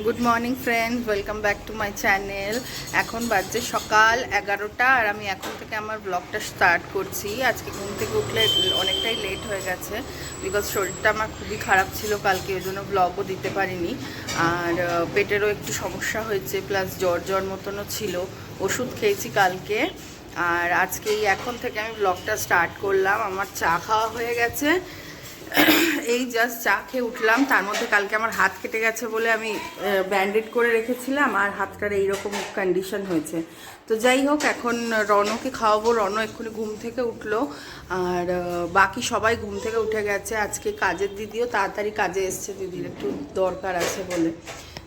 Good morning friends welcome back to my channel এখন বাজছে সকাল এগারোটা আর আমি এখন থেকে আমার ব্লগটা স্টার্ট করছি। আজকে ঘুম থেকে উঠলে অনেকটাই লেট হয়ে গেছে বিকজ শরীরটা আমার খুবই খারাপ ছিল কালকে, ওই জন্য ব্লগও দিতে পারিনি। আর পেটেরও একটু সমস্যা হয়েছে প্লাস জ্বর জ্বর মতনও ছিল। ওষুধ খেয়েছি কালকে। আর আজকে এখন থেকে আমি ব্লগটা স্টার্ট করলাম। আমার চা খাওয়া হয়ে গেছে। এই জাস্ট চা খেয়ে উঠলাম। তার মধ্যে কালকে আমার হাত কেটে গেছে বলে আমি ব্যান্ডেড করে রেখেছিলাম আর হাতটার এইরকম কন্ডিশন হয়েছে। তো যাই হোক, এখন রনকে খাওয়াবো। রন এক্ষুনি ঘুম থেকে উঠল। আর বাকি সবাই ঘুম থেকে উঠে গেছে। আজকে কাজের দিদিও তাড়াতাড়ি কাজে এসছে। দিদির একটু দরকার আছে বলে।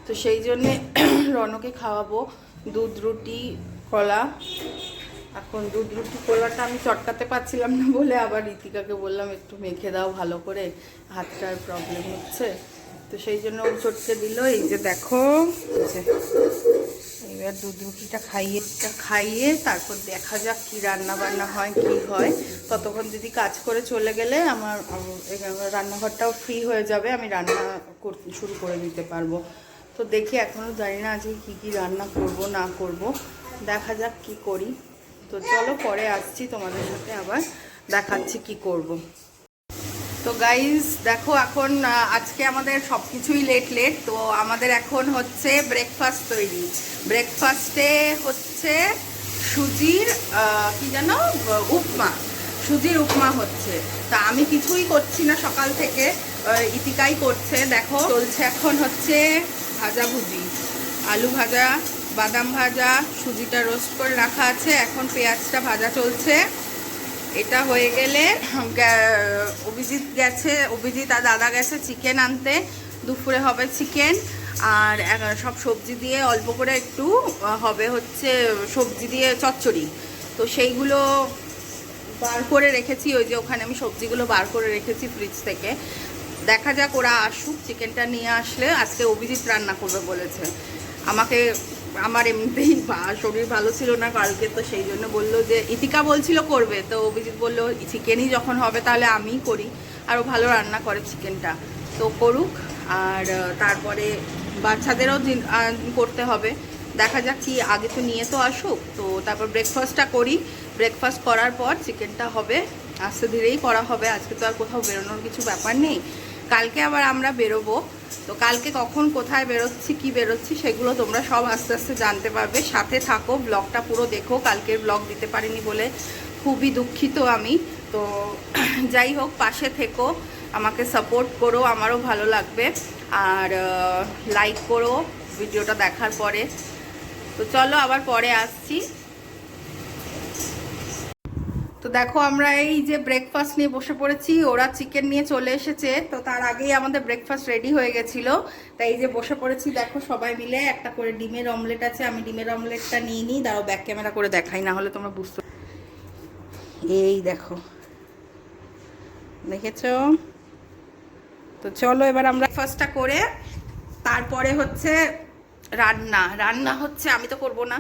তো সেই জন্যে রনকে খাওয়াবো। দুধ, রুটি, কলা এখন দুধ রুটি কলাটা আমি চটকাতে পারছিলাম না বলে আবার রীতিকাকে বললাম, একটু মেখে দাও ভালো করে, হাতটার প্রবলেম হচ্ছে। তো সেই জন্য ও চটকে দিল। এই যে দেখো এবার দুধ রুটিটা খাইয়ে খাইয়ে তারপর দেখা যাক কি রান্না বান্না হয়, কি হয়। ততক্ষণ দিদি কাজ করে চলে গেলে আমার রান্নাঘরটাও ফ্রি হয়ে যাবে, আমি রান্না করতে শুরু করে দিতে পারব। তো দেখি এখনও জানি না আজকে কী কী রান্না করব, না করব। দেখা যাক কি করি। তো চলো পরে আসছি তোমাদের সাথে আবার, দেখাচ্ছি কি করব। তো গাইজ দেখো এখন আজকে আমাদের সব কিছুই লেট লেট তো আমাদের এখন হচ্ছে ব্রেকফাস্ট তৈরি। ব্রেকফাস্টে হচ্ছে সুজির কি যেন, উপমা। সুজির উপমা হচ্ছে। তা আমি কিছুই করছি না সকাল থেকে ইতিকাই করছে। দেখো, চলছে এখন হচ্ছে ভাজাভুজি আলু ভাজা বাদাম ভাজা, সুজিটা রোস্ট করে রাখা আছে। এখন পেঁয়াজটা ভাজা চলছে। এটা হয়ে গেলে অভিজিৎ গেছে, অভিজিৎ আর দাদা গেছে চিকেন আনতে। দুপুরে হবে চিকেন আর সব সবজি দিয়ে অল্প করে একটু হবে হচ্ছে সবজি দিয়ে চচ্চড়ি। তো সেইগুলো বার করে রেখেছি। ওই যে ওখানে আমি সবজিগুলো বার করে রেখেছি ফ্রিজ থেকে। দেখা যাক ওরা আসুক চিকেনটা নিয়ে আসলে। আজকে অভিজিৎ রান্না করবে বলেছে। আমাকে আমার এমনিতেই শরীর ভালো ছিল না কালকে, তো সেই জন্য বলল যে, ইতিকা বলছিল করবে, তো অভিজিৎ বলল, চিকেনই যখন হবে তাহলে আমিই করি। আরও ভালো রান্না করে চিকেনটা। তো করুক, আর তারপরে বাচ্চাদেরও করতে হবে। দেখা যাক কি, আগে তো নিয়ে তো আসুক, তো তারপর ব্রেকফাস্টটা করি। ব্রেকফাস্ট করার পর চিকেনটা হবে, আস্তে ধীরেই করা হবে। আজকে তো আর কোথাও বেরোনোর কিছু ব্যাপার নেই। কালকে আবার আমরা বেরোবো। তো কালকে কখন কোথায় বেরোচ্ছি, কি বেরোচ্ছি সেগুলো তোমরা সব আস্তে আস্তে জানতে পারবে। সাথে থাকো, ব্লগটা পুরো দেখো। কালকের ব্লগ দিতে পারিনি বলে খুবই দুঃখিত আমি। তো যাই হোক, পাশে থেকো, আমাকে সাপোর্ট করো, আমারও ভালো লাগবে। আর লাইক করো ভিডিওটা দেখার পরে। তো চলো আবার পরে আসছি। দেখো, আমরা এই যে ব্রেকফাস্ট নিয়ে বসে পড়েছি, ওরা চিকেন নিয়ে চলে এসেছে। তো তার আগেই আমাদের ব্রেকফাস্ট রেডি হয়ে গেছিল। তাই এই যে বসে পড়েছি, দেখো সবাই মিলে একটা করে ডিমের অমলেট আছে, আমি ডিমের অমলেটটা নিয়ে নিই, দাঁড়াও ব্যাক ক্যামেরা করে দেখাই না হলে তোমরা বুঝতে এই দেখো। দেখেছ? তো চলো এবার আমরা ফার্স্টটা করে, তারপরে হচ্ছে রান্না। রান্না হচ্ছে, আমি তো করব না।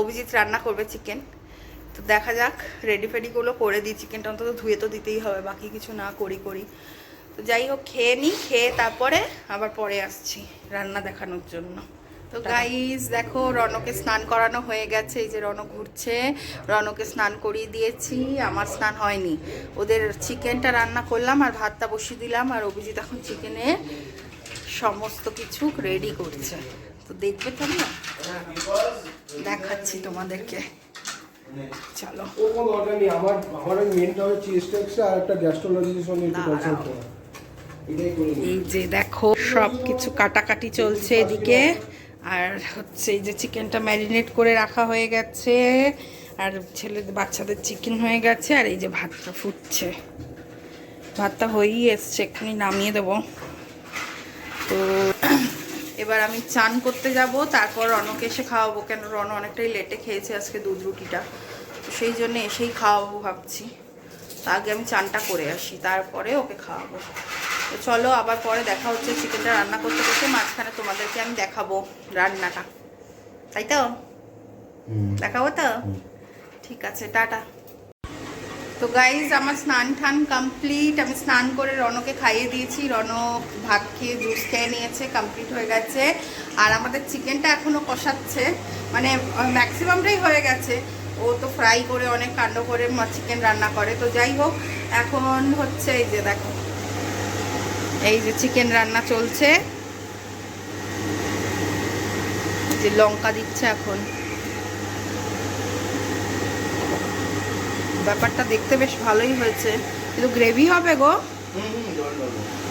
অভিজিৎ রান্না করবে চিকেন তো দেখা যাক রেডি ফেডিগুলো করে দিই চিকেনটা অন্তত ধুয়ে তো দিতেই হবে বাকি কিছু না করি করি। তো যাই হোক খেয়ে নিই খেয়ে তারপরে আবার পরে আসছি রান্না দেখানোর জন্য। তো গাইজ দেখো রনকে স্নান করানো হয়ে গেছে এই যে রন ঘুরছে রনকে স্নান করিয়ে দিয়েছি আমার স্নান হয়নি। ওদের চিকেনটা রান্না করলাম আর ভাতটা বসিয়ে দিলাম আর অভিজিৎ এখন চিকেনে সমস্ত কিছু রেডি করছে। তো দেখবে তো না? দেখাচ্ছি তোমাদেরকে। চলো। ও কোনো দরকার নেই আমার আমার মেনটা হচ্ছে চেস্ট এক্সরে আর একটা গ্যাস্ট্রোলজির সঙ্গে একটু কনসাল্ট করা। এটাই করে নিই। এই যে দেখো সব কিছু কাটাকাটি চলছে এদিকে। আর হচ্ছে এই যে চিকেনটা ম্যারিনেট করে রাখা হয়ে গেছে। আর ছেলে বাচ্চাদের চিকেন হয়ে গেছে আর এই যে ভাতটা ফুটছে। ভাতটা হয়েই এসছে এক্ষুনি নামিয়ে দেবো। তো এবার আমি চান করতে যাব তারপর রনকে এসে খাওয়াবো কেন রন অনেকটাই লেটে খেয়েছে আজকে দুধ রুটিটা। তো সেই জন্য এসেই খাওয়াবো ভাবছি। তা আগে আমি চানটা করে আসি তারপরে ওকে খাওয়াবো। তো চলো আবার পরে দেখা হচ্ছে চিকেনটা রান্না করতে করতে মাঝখানে তোমাদেরকে আমি দেখাবো রান্নাটা। তাই তো? দেখাবো তো? ঠিক আছে টাটা। তো গাইজ আমার স্নান ঠান কমপ্লিট আমি স্নান করে রনকে খাইয়ে দিয়েছি। রন ভাত খেয়ে জুস খেয়ে নিয়েছে কমপ্লিট হয়ে গেছে। আর আমাদের চিকেনটা এখনও কষাচ্ছে। মানে ম্যাক্সিমামটাই হয়ে গেছে। ও তো ফ্রাই করে, অনেক কাণ্ড করে চিকেন রান্না করে। তো যাই হোক, এখন হচ্ছে এই যে দেখো। এই যে চিকেন রান্না চলছে। যে লঙ্কা দিচ্ছে এখন। ব্যাপারটা দেখতে বেশ ভালোই হয়েছে। কিন্তু গ্রেভি হবে গো?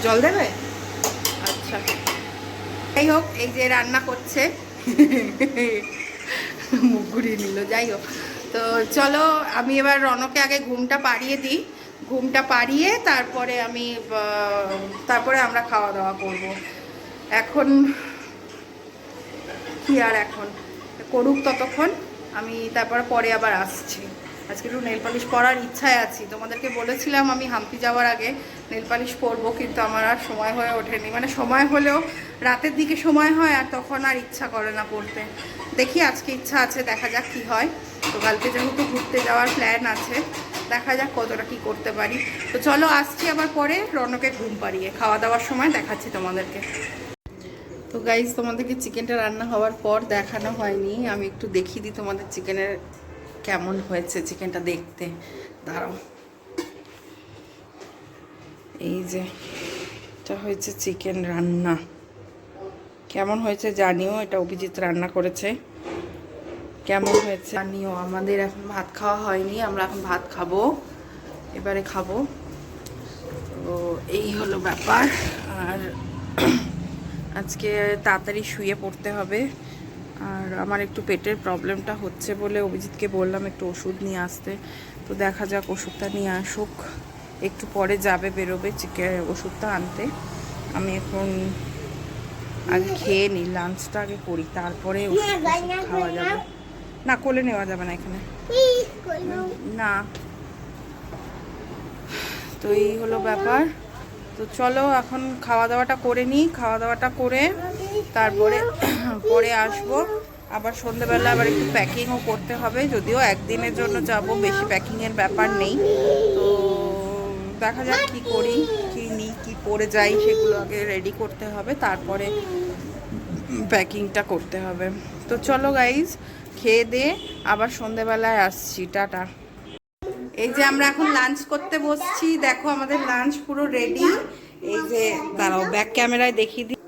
জল দেবে। আচ্ছা। যাই হোক এই যে রান্না করছে। মুখ ঘুরিয়ে নিল যাই হোক। তো চলো আমি এবার রনকে আগে ঘুমটা পাড়িয়ে দিই। ঘুমটা পাড়িয়ে তারপরে আমি তারপরে আমরা খাওয়া দাওয়া করব। এখন কি আর এখন? করুক ততক্ষণ আমি তারপরে পরে আবার আসছি। আজকে একটু নেল পালিশ পরার ইচ্ছায় আছি। তোমাদেরকে বলেছিলাম আমি হাম্পি যাওয়ার আগে নেল পালিশ পরবো, কিন্তু আমার আর সময় হয়ে ওঠেনি। মানে সময় হলেও রাতের দিকে সময় হয় আর তখন আর ইচ্ছা করে না পড়তে। দেখি আজকে ইচ্ছা আছে, দেখা যাক কি হয়। তো কালকে যেহেতু ঘুরতে যাওয়ার প্ল্যান আছে, দেখা যাক কতটা কি করতে পারি। তো চলো আসছি আবার পরে রনকে ঘুম পাড়িয়ে। খাওয়া দাওয়ার সময় দেখাচ্ছি তোমাদেরকে। তো গাইজ তোমাদেরকে চিকেনটা রান্না হওয়ার পর দেখানো হয়নি। আমি একটু দেখিয়ে দিই তোমাদের চিকেনের কেমন হয়েছে চিকেনটা দেখতে? দাঁড়াও। এই যে, এটা হয়েছে চিকেন রান্না। কেমন হয়েছে জানিও, এটা অভিজিৎ রান্না করেছে। কেমন হয়েছে জানিও, আমাদের এখন ভাত খাওয়া হয়নি, আমরা এখন ভাত খাব। এবারে খাব। তো এই হলো ব্যাপার। আর আজকে তাড়াতাড়ি শুয়ে পড়তে হবে। আর আমার একটু পেটের প্রবলেমটা হচ্ছে বলে অভিজিৎকে বললাম একটু ওষুধ নিয়ে আসতে। তো দেখা যাক, ওষুধটা নিয়ে আসুক। একটু পরে যাবে, বেরোবে চিকে, ওষুধটা আনতে। আমি এখন আগে খেয়ে নিই লাঞ্চটা আগে করি, তারপরে খাওয়া যাবে। না, কোলে নেওয়া যাবে না এখানে। না। তো এই হলো ব্যাপার। তো চলো, এখন খাওয়া দাওয়াটা করে নিই খাওয়া দাওয়াটা করে তারপরে পরে আসব। আবার সন্ধেবেলা আবার একটু প্যাকিংও করতে হবে। যদিও একদিনের জন্য যাব, বেশি প্যাকিংয়ের ব্যাপার নেই। তো দেখা যাক কি করি, কি নিই, কি পরে যাই সেগুলো আগে রেডি করতে হবে। তারপরে প্যাকিংটা করতে হবে। তো চলো গাইজ খেয়ে দিয়ে আবার সন্ধেবেলায় আসছি, টাটা। এই যে আমরা এখন লাঞ্চ করতে বসছি। দেখো আমাদের লাঞ্চ পুরো রেডি এই যে, দাঁড়াও ব্যাক ক্যামেরায় দেখিয়ে দিই।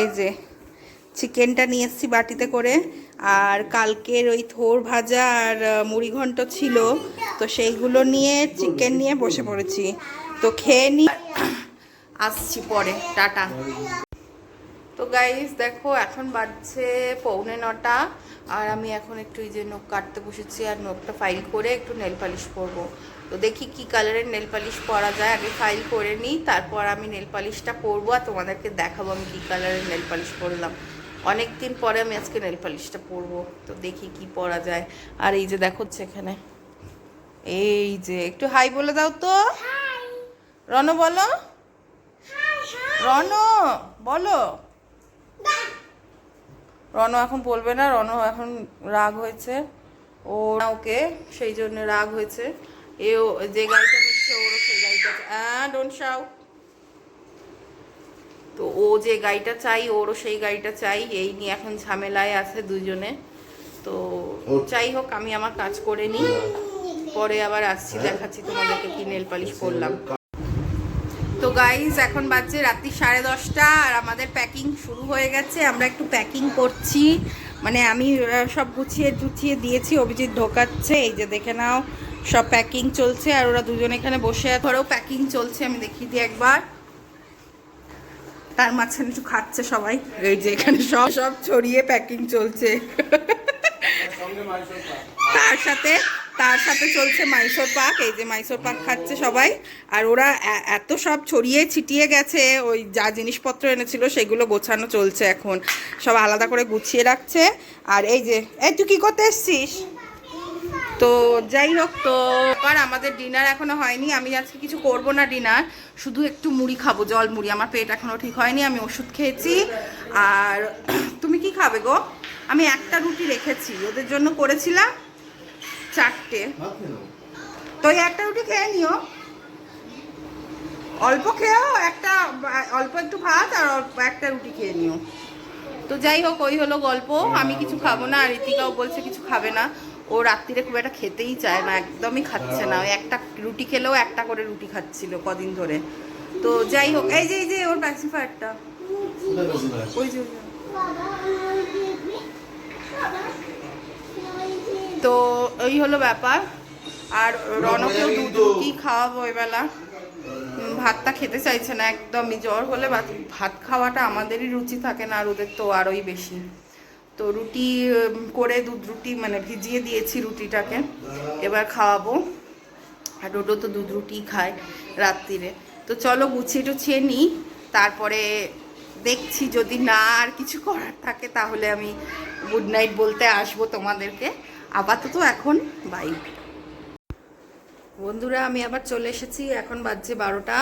এই যে চিকেনটা নিয়ে এসেছি বাটিতে করে। আর কালকের ওই থোর ভাজা আর আহ, মুড়ি ঘন্ট ছিল। তো সেইগুলো নিয়ে চিকেন নিয়ে বসে পড়েছি। তো খেয়ে নি আসছি পরে। টাটা। তো গাইস দেখো এখন বাজছে পৌনে নটা। আর আমি এখন একটু এই যে নখ কাটতে বসেছি আর নখটা ফাইল করে একটু নেল পালিশ পরবো তো দেখি কি কালারের নেল পালিশ পরা যায়। আগে ফাইল করে নিই তারপর আমি নেল পালিশটা পরবো আর তোমাদেরকে দেখাবো আমি কি কালারের নেল পালিশ পরলাম। অনেক দিন পরে আমি আজকে নেল পালিশটা পরবো তো দেখি কি পরা যায়। আর এই যে দেখো এখানে। এই যে একটু হাই বলে দাও তো। রন বলো। রন বলো। রণ এখন বলবে না রণ এখন রাগ হয়েছে। ও ওকে সেই জন্য রাগ হয়েছে। এও যে গাড়িটা নিচ্ছে ওরও সেই গাড়িটা ডোন্ট শাউ তো ও যে গাড়িটা চাই ওরও সেই গাড়িটা চাই এই নিয়ে এখন ঝামেলায় আছে দুজনে। তো যাই হোক আমি আমার কাজ করে নিই। পরে আবার আসছি দেখাচ্ছি তোমাদেরকে কি নেল পালিশ করলাম। তো গাইজ এখন বাজছে রাত্রি সাড়ে দশটা আর আমাদের প্যাকিং শুরু হয়ে গেছে। আমরা একটু প্যাকিং করছি। মানে আমি সব গুছিয়ে জুছিয়ে দিয়েছি অভিজিৎ ঢোকাচ্ছে। এই যে দেখে নাও সব প্যাকিং চলছে আর ওরা দুজন এখানে বসে ধরো প্যাকিং চলছে আমি দেখিয়ে দিই একবার। তার মাঝখানে একটু খাচ্ছে সবাই। এই যে এখানে সব সব ছড়িয়ে প্যাকিং চলছে। তার সাথে তার সাথে চলছে মাইসোর পাক এই যে মাইসোর পাক খাচ্ছে সবাই। আর ওরা এত সব ছড়িয়ে ছিটিয়ে গেছে ওই যা জিনিসপত্র এনেছিল সেগুলো গোছানো চলছে এখন। সব আলাদা করে গুছিয়ে রাখছে। আর এই যে এই তুই কী করতে এসছিস? তো যাই হোক, তো আর আমাদের ডিনার এখনও হয়নি। আমি আজকে কিছু করব না ডিনার শুধু একটু মুড়ি খাব, জল মুড়ি। আমার পেট এখনও ঠিক হয়নি, আমি ওষুধ খেয়েছি। আর তুমি কি খাবে গো? আমি একটা রুটি রেখেছি, ওদের জন্য করেছিলাম চারটে। তো একটা রুটি খেয়ে নিও। অল্প খেয়েও একটা, অল্প একটু ভাত আর একটা রুটি খেয়ে নিও। তো যাই হোক, ওই হলো গল্প। আমি কিছু খাব না, আর ঋতিকাও বলছে কিছু খাবে না। ও রাত্রিরে খুব একটা খেতেই চায় না, একদমই খাচ্ছে না। ওই একটা রুটি খেলেও একটা করে রুটি খাচ্ছিল কদিন ধরে। তো যাই হোক, এই যে এই যে, ওর প্যাসিফায়ারটা ওই যে তো এই হলো ব্যাপার। আর রনকেও দুধ রুটি খাওয়াবো এবেলা। ভাতটা খেতে চাইছে না, একদমই জ্বর হলে ভাত খাওয়াটা আমাদেরই রুচি থাকে না, আর ওদের তো আরোই বেশি। তো রুটি করে দুধ রুটি মানে ভিজিয়ে দিয়েছি রুটিটাকে। এবার খাওয়াবো। আর ডোডো তো দুধ রুটি খায় রাত্রিরে। তো চলো গুছিয়ে টুছিয়ে নিই। তারপরে দেখছি যদি না আর কিছু করার থাকে তাহলে আমি গুড নাইট বলতে আসব তোমাদেরকে। আপাতত এখন বাই বন্ধুরা, আমি আবার চলে এসেছি। এখন বাজছে বারোটা,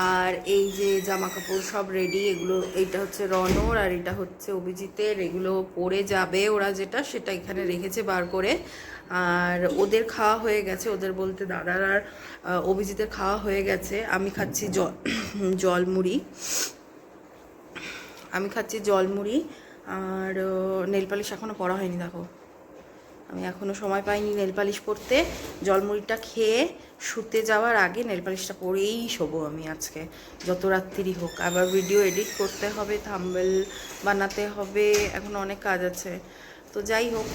আর এই যে জামা কাপড় সব রেডি এগুলো, এইটা হচ্ছে রনর আর এটা হচ্ছে অভিজিতের। এগুলো পরে যাবে ওরা যেটা, সেটা এখানে রেখেছে বার করে। আর ওদের খাওয়া হয়ে গেছে, ওদের বলতে দাদার আর অভিজিতের খাওয়া হয়ে গেছে। আমি খাচ্ছি জল জল মুড়ি আমি খাচ্ছি জলমুড়ি, আর নেল পালিশ এখনও পড়া হয়নি, দেখো। আমি এখনও সময় পাইনি নেল পালিশ জলমুড়িটা খেয়ে শুতে যাওয়ার আগে নেল পালিশটা পরেই শোবো আমি আজকে। যত রাত্রিরই হোক, আবার ভিডিও এডিট করতে হবে থাম্বেল বানাতে হবে, এখন অনেক কাজ আছে। তো যাই হোক,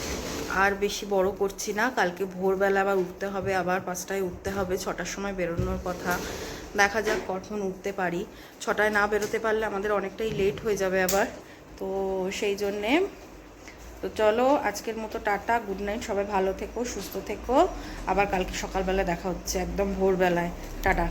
আর বেশি বড় করছি না, কালকে ভোরবেলা আবার উঠতে হবে, আবার পাঁচটায় উঠতে হবে, ছটার সময় বেরোনোর কথা। দেখা যাক কখন উঠতে পারি। ছটায় না বেরোতে পারলে আমাদের অনেকটাই লেট হয়ে যাবে আবার। তো সেই জন্যে তো চলো, আজকের মতো টাটা, গুড নাইট, সবাই ভালো থেকো, সুস্থ থেকো। আবার কালকে সকালবেলা দেখা হচ্ছে একদম ভোরবেলায়। টাটা।